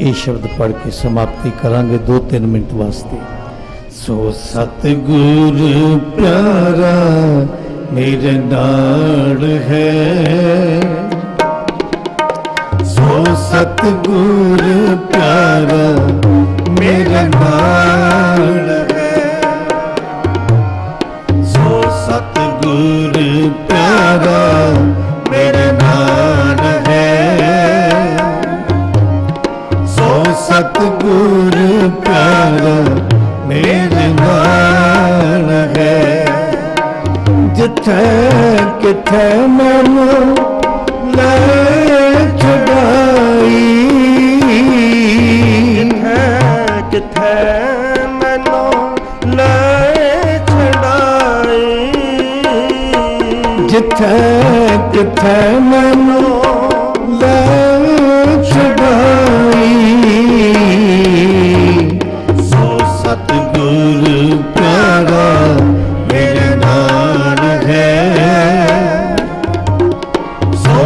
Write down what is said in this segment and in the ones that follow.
ਇਹ ਸ਼ਬਦ ਪੜ੍ਹ ਕੇ ਸਮਾਪਤੀ ਕਰਾਂਗੇ 2-3 ਮਿੰਟ ਵਾਸਤੇ। ਸੋ ਸਤਿਗੁਰ ਪਿਆਰਾ, ਮੇਰੇ ਨਾਲ ਹੈ। ਸੋ ਸਤਿਗੁਰ ਪਿਆਰਾ, ਮੇਰੇ ਨਾਲ ਸਤਿਗੁਰ ਪਿਆਰਾ ਮੇਰੇ ਨਾਲ ਹੈ। ਜਿੱਥੇ ਕਿਥੇ ਮਨ ਲੈ ਛਡਾਈ। ਹੈ ਕਿਥੇ ਮੈਨੂੰ ਲੈ ਛੜਾਈ ਜਿੱਥੇ ਕਿਥੇ ਮਨ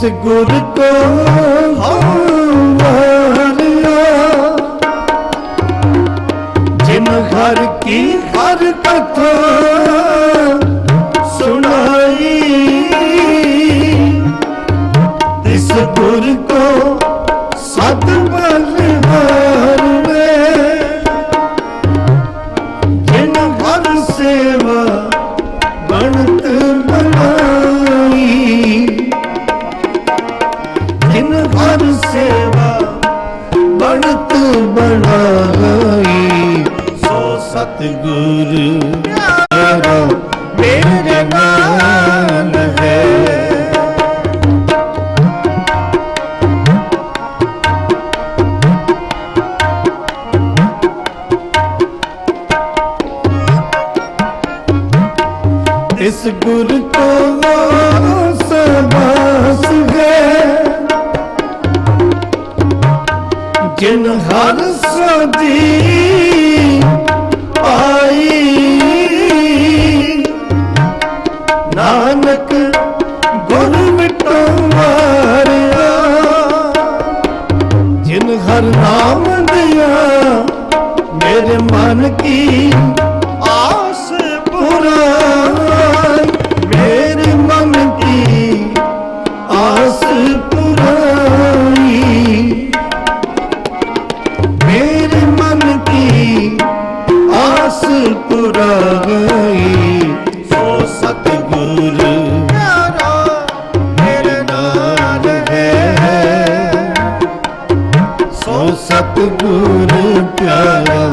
ਇਸ ਗੁਰ ਕੋ ਹਵਾਰਿਆ ਜਿਨ ਹਰ ਕੀ ਹਰ ਕਥਾ ਸੁਣਾਈ ਇਸ ਗੁਰ ਕੋ ਸਤਿਗੁਰ ਪਿਆਰਾ ਮੇਰੇ ਨਾਲ ਹੈ। ਇਸ ਗੁਰ ਹਰ ਨਾਮ ਦਿਆ। ਮੇਰੇ ਮਨ ਕੀ ਆਸ ਪੁਰਾਈ ਮੇਰੇ ਮਨ ਕੀ ਆਸ ਪੁਰਾਈ। ਮੇਰੇ ਮਨ ਕੀ ਆਸ ਪੁਰਾਈ। ਸੋ ਸਤਿਗੁਰ ਸੋ ਸਤਿਗੁਰ ਪਿਆਰਾ,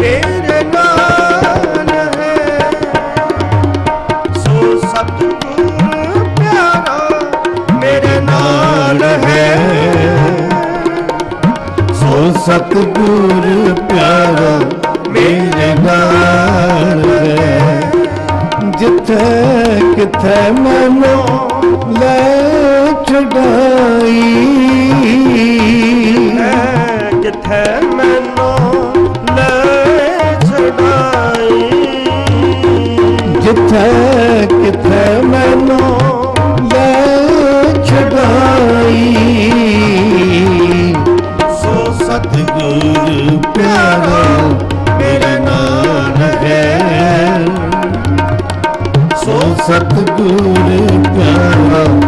ਮੇਰੇ ਨਾਲ ਹੈ। ਸੋ ਸਤਿਗੁਰ ਪਿਆਰਾ, ਮੇਰੇ ਨਾਲ ਹੈ। ਸੋ ਸਤਿਗੁਰ ਪਿਆਰਾ, ਮੇਰੇ ਨਾਲ ਹੈ। ਜਿੱਥੇ ਕਿਥੇ ਮਨੋ ਹੈ ਕਿਥੇ ਮੈਨੂੰ ਲੈ ਛੜਾਈ ਜਿੱਥੇ ਕਿਥੇ ਮਨੋ ਲੈ ਛਡਾਈ। ਸੋ ਸਤਿਗੁਰ ਪਿਆਰਾ, ਮੇਰੇ ਨਾਲ ਹੈ। ਸੋ ਸਤਿਗੁਰ ਪਿਆਰਾ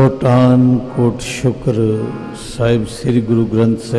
ਕੋਟਾਨ ਕੋਟ ਸ਼ੁਕਰ ਸਾਹਿਬ ਸ੍ਰੀ ਗੁਰੂ ਗ੍ਰੰਥ ਸਾਹਿਬ